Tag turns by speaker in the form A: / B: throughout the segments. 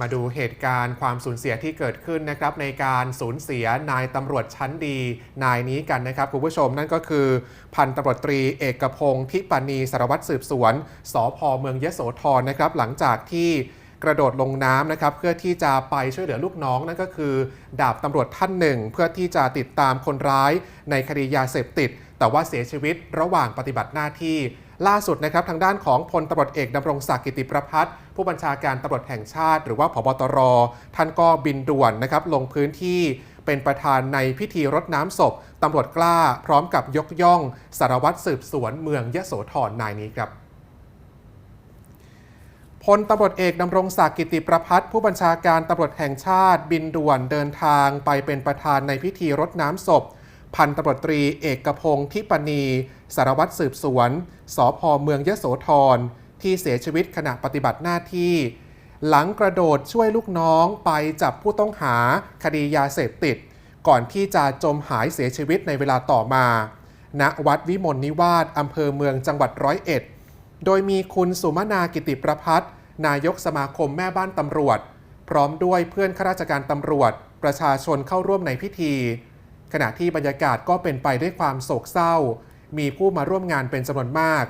A: มาดูเหตุการณ์ความสูญเสียที่เกิดขึ้นนะครับในการสูญเสียนายตำรวจชั้นดีนายนี้กันนะครับคุณผู้ชมนั่นก็คือ พันตำรวจตรีเอกพงศ์ทิปานีสารวัตรสืบสวนสพเมืองยโสธรนะครับหลังจากที่กระโดดลงน้ำนะครับเพื่อที่จะไปช่วยเหลือลูกน้องนั่นก็คือ ดาบตำรวจท่านหนึ่ง เพื่อที่จะติดตามคนร้ายในคดียาเสพติด แต่ว่าเสียชีวิตระหว่างปฏิบัติหน้าที่ ล่าสุดนะครับทางด้านของพลตำรวจเอกดำรงศักดิ์กิติประพัฒน์ผู้บัญชาการตำรวจแห่งชาติ หรือว่าพบตร ท่านก็บินด่วนนะครับลงพื้นที่เป็นประธานในพิธีรดน้ำศพตำรวจกล้าพร้อมกับยกย่องสารวัตรสืบสวนเมืองยะโสธรนายนี้ครับพลตำรวจเอกดำรงศักดิ์กิติประพัฒน์ผู้บัญชาการตำรวจแห่งชาติ บินด่วนเดินทางไปเป็นประธานในพิธีรดน้ำศพ พันตำรวจตรีเอกพงศ์ทิปณี สารวัตรสืบสวน สพเมืองยโสธร ที่เสียชีวิตขณะปฏิบัติหน้าที่ หลังกระโดดช่วยลูกน้องไปจับผู้ต้องหาคดียาเสพติด ก่อนที่จะจมหายเสียชีวิตในเวลาต่อมา ณ วัดวิมลนิวาสอำเภอเมืองจังหวัดร้อยเอ็ด โดยมีคุณสุมนากิติประพัฒนนายกสมาคมแม่บ้านตำรวจ พร้อมด้วยเพื่อนข้าราชการตำรวจ ประชาชนเข้าร่วมในพิธี ขณะที่บรรยากาศก็เป็นไปด้วยความโศกเศร้า มีผู้มาร่วมงานเป็นจำนวนมาก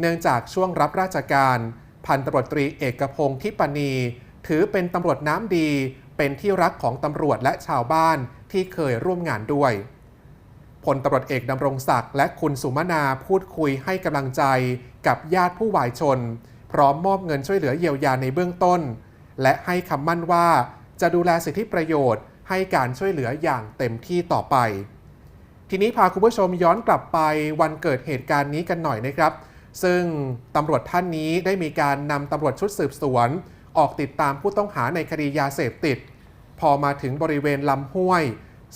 A: เนื่องจากช่วงรับราชการ พันตำรวจตรีเอกพงศ์ทิปณี ถือเป็นตำรวจน้ำดี เป็นที่รักของตำรวจและชาวบ้านที่เคยร่วมงานด้วยพลตำรวจเอกดำรงศักดิ์และคุณสุมนาพูดคุยให้กำลังใจกับญาติผู้วายชน พร้อมมอบเงินช่วยเหลือเยียวยาในเบื้องต้น และให้คำมั่นว่าจะดูแลสิทธิประโยชน์ให้การช่วยเหลืออย่างเต็มที่ต่อไป ทีนี้พาคุณผู้ชมย้อนกลับไปวันเกิดเหตุการณ์นี้กันหน่อยนะครับ ซึ่งตำรวจท่านนี้ได้มีการนำตำรวจชุดสืบสวน ออกติดตามผู้ต้องหาในคดียาเสพติด พอมาถึงบริเวณลำห้วย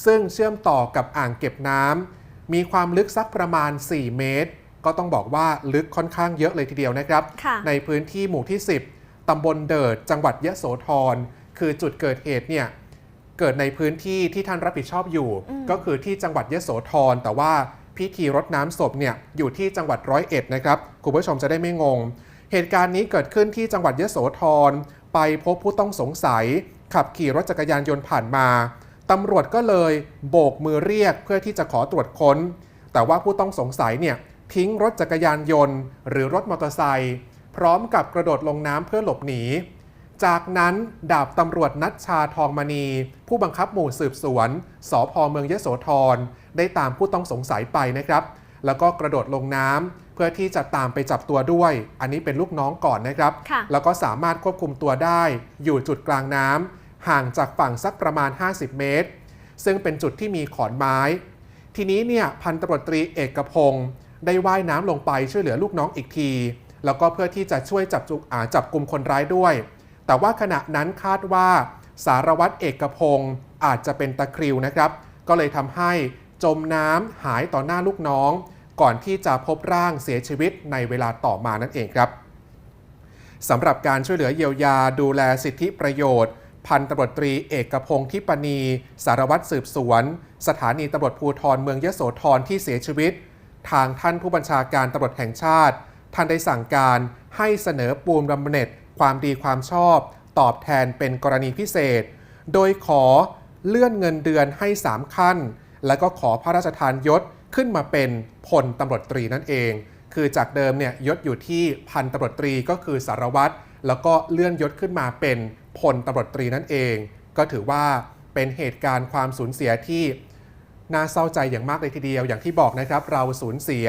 A: ซึ่งเชื่อมต่อกับอ่างเก็บน้ำมีความลึกสักประมาณ 4 เมตร ก็ต้องบอกว่าลึกค่อนข้างเยอะเลยทีเดียวนะครับ
B: ค่ะ
A: ในพื้นที่หมู่ที่ 10ตำบลเดิด จังหวัดยะโสธร คือจุดเกิดเหตุเนี่ย เกิดในพื้นที่ที่ท่านรับผิดชอบอยู่
B: อืม
A: ก็คือที่จังหวัดยะโสธรแต่ว่าพิธีรดน้ำศพเนี่ยอยู่ที่จังหวัดร้อยเอ็ดนะครับคุณผู้ชมจะได้ไม่งง เหตุการณ์นี้เกิดขึ้นที่จังหวัดยะโสธรไปพบผู้ต้องสงสัย ขับขี่รถจักรยานยนต์ผ่านมาตำรวจก็เลยโบกมือเรียกเพื่อที่จะขอตรวจค้น แต่ว่าผู้ต้องสงสัยเนี่ยทิ้งรถจักรยานยนต์ หรือรถมอเตอร์ไซค์พร้อมกับกระโดดลงน้ำเพื่อหลบหนี จากนั้นดาบตำรวจนัชชาทองมณี ผู้บังคับหมู่สืบสวนสพเมืองยโสธรได้ตามผู้ต้องสงสัยไปนะครับ แล้วก็กระโดดลงน้ำเพื่อที่จะตามไปจับตัวด้วย อันนี้เป็นลูกน้องก่อนนะครับ
B: ค่ะ
A: แล้วก็สามารถควบคุมตัวได้ อยู่จุดกลางน้ำห่างจากฝั่งสักประมาณ 50 เมตร ซึ่งเป็นจุดที่มีขอนไม้ ทีนี้เนี่ยพันตำรวจตรีเอกพงศ์ได้ว่ายน้ำลงไปช่วยเหลือลูกน้องอีกที แล้วก็เพื่อที่จะช่วยจับจุอ่าจับกลุ่มคนร้ายด้วย แต่ว่าขณะนั้นคาดว่าสารวัตรเอกพงศ์อาจจะเป็นตะคริวนะครับ ก็เลยทำให้จมน้ำหายต่อหน้าลูกน้อง ก่อนที่จะพบร่างเสียชีวิตในเวลาต่อมานั่นเองครับสำหรับการช่วยเหลือเยียวยาดูแลสิทธิประโยชน์ พันตำรวจตรีเอกพงศ์ทิปณี สารวัตรสืบสวน สถานีตำรวจภูธรเมืองยโสธรที่เสียชีวิต ทางท่านผู้บัญชาการตำรวจแห่งชาติ ท่านได้สั่งการให้เสนอปูมบำเหน็จ ความดีความชอบ ตอบแทนเป็นกรณีพิเศษ โดยขอเลื่อนเงินเดือนให้ 3 ขั้น แล้วก็ขอพระราชทานยศขึ้นมาเป็นพลตำรวจตรีนั่นเอง คือจากเดิมเนี่ยยศอยู่ที่พันตำรวจตรีก็คือสารวัตรแล้วก็เลื่อนยศขึ้นมาเป็นพลตำรวจตรีนั่นเอง ก็ถือว่าเป็นเหตุการณ์ความสูญเสียที่น่าเศร้าใจอย่างมากเลยทีเดียวอย่างที่บอกนะครับ เราสูญเสีย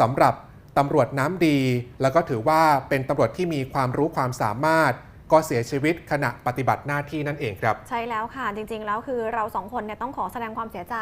A: สำหรับ ตำรวจน้ำดี แล้วก็ถือว่าเป็นตำรวจที่มีความรู้ความสามารถก็เสียชีวิตขณะปฏิบัติหน้าที่นั่นเองครับ
B: ใช่แล้วค่ะ จริงๆ แล้วคือเราสองคนเนี่ยต้องขอแสดงความเสียใจ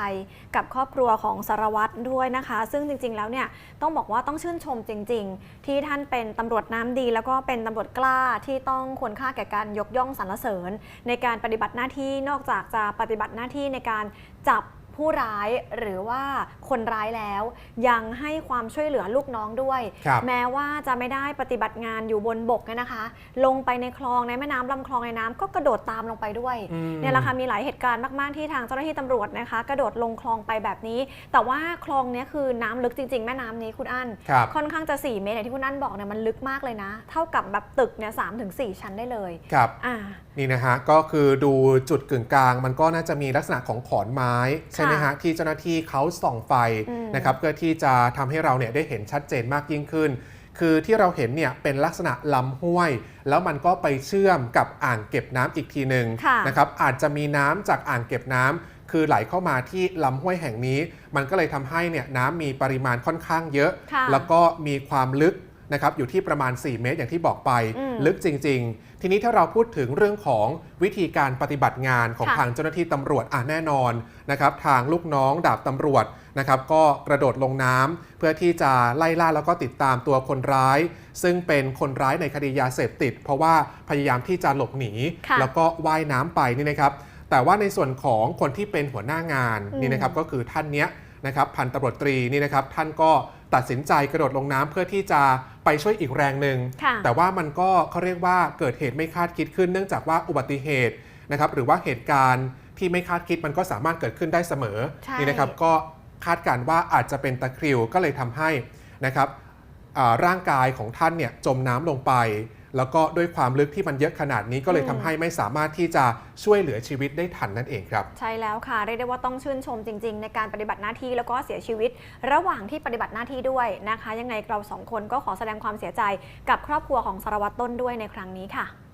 B: กับครอบครัวของสารวัตรด้วยนะคะ ซึ่งจริงๆ แล้วเนี่ยต้องบอกว่าต้องชื่นชมจริง ๆ ที่ท่านเป็นตำรวจน้ำดี แล้วก็เป็นตำรวจกล้าที่ต้องควรค่าแก่การยกย่องสรรเสริญ ในการปฏิบัติหน้าที่นอกจากจะปฏิบัติหน้าที่ในการจับ ผู้ร้ายหรือว่าคนร้ายแล้ว ยังให้ความช่วยเหลือลูกน้องด้วย
A: ครับ
B: แม้ว่าจะไม่ได้ปฏิบัติงานอยู่บนบกเนี่ยนะคะ ลงไปในคลองในแม่น้ำลำคลองในน้ำก็กระโดดตามลงไปด้วย
A: อืม
B: เนี่ยแหละค่ะมีหลายเหตุการณ์มาก ๆ ที่ทางเจ้าหน้าที่ตำรวจนะคะ กระโดดลงคลองไปแบบนี้ แต่ว่าคลองเนี้ยคือน้ำลึกจริง ๆ แม่น้ำนี้คุณอั้น
A: ครับ
B: ค่อนข้างจะ 4 เมตรอย่างที่คุณอั้นบอกเนี่ยมันลึกมากเลยนะ เท่ากับแบบตึกเนี่ยสามถึงสี่ชั้นได้เลย
A: ครับ
B: อ่า
A: นี่นะฮะก็คือดูจุดกึ่งกลาง มันก็น่าจะมีลักษณะของขอนไม้ใช่ไหมฮะที่เจ้าหน้าที่เขาส่องไฟ
B: อืม
A: นะครับเพื่อที่จะทำให้เราเนี่ยได้เห็นชัดเจนมากยิ่งขึ้น คือที่เราเห็นเนี่ยเป็นลักษณะลำห้วย แล้วมันก็ไปเชื่อมกับอ่างเก็บน้ำอีกทีหนึ่ง
B: ค่ะ
A: นะครับอาจจะมีน้ำจากอ่างเก็บน้ำคือไหลเข้ามาที่ลำห้วยแห่งนี้ มันก็เลยทำให้เนี่ยน้ำมีปริมาณค่อนข้างเยอะ
B: ค่ะ
A: แล้วก็มีความลึก นะครับอยู่ที่ประมาณ 4 เมตรอย่างที่บอกไป
B: อืม
A: ลึกจริง ๆ ทีนี้ถ้าเราพูดถึงเรื่องของวิธีการปฏิบัติงานของ
B: ค่ะ
A: ทางเจ้าหน้าที่ตำรวจอะแน่นอนนะครับทางลูกน้องดาบตำรวจนะครับก็กระโดดลงน้ำเพื่อที่จะไล่ล่าแล้วก็ติดตามตัวคนร้าย ซึ่งเป็นคนร้ายในคดียาเสพติด เพราะว่าพยายามที่จะหลบหนี
B: ค่ะ
A: แล้วก็ว่ายน้ำไปนี่นะครับแต่ว่าในส่วนของคนที่เป็นหัวหน้างาน
B: อืม
A: นี่นะครับก็คือท่านเนี้ยนะครับพันตำรวจตรีนี่นะครับท่านก็ ตัดสินใจกระโดดลงน้ำเพื่อที่จะไปช่วยอีกแรงหนึ่ง
B: ค่ะ
A: แต่ว่ามันก็เขาเรียกว่าเกิดเหตุไม่คาดคิดขึ้นเนื่องจากว่าอุบัติเหตุนะครับหรือว่าเหตุการณ์ที่ไม่คาดคิดมันก็สามารถเกิดขึ้นได้เสมอ
B: ใช่
A: นี่นะครับก็คาดการณ์ว่าอาจจะเป็นตะคริวก็เลยทำให้นะครับอ่าร่างกายของท่านเนี่ยจมน้ำลงไป แล้วก็ด้วยความลึกที่มันเยอะขนาดนี้ก็เลย
B: อืม
A: ทำให้ไม่สามารถที่จะช่วยเหลือชีวิตได้ทันนั่นเองครับ
B: ใช่แล้วค่ะเรียกได้ว่าต้องชื่นชมจริง ๆ ในการปฏิบัติหน้าที่แล้วก็เสียชีวิต ระหว่างที่ปฏิบัติหน้าที่ด้วยนะคะ ยังไงเราสองคนก็ขอแสดงความเสียใจกับครอบครัวของสารวัตรต้นด้วยในครั้งนี้ค่ะ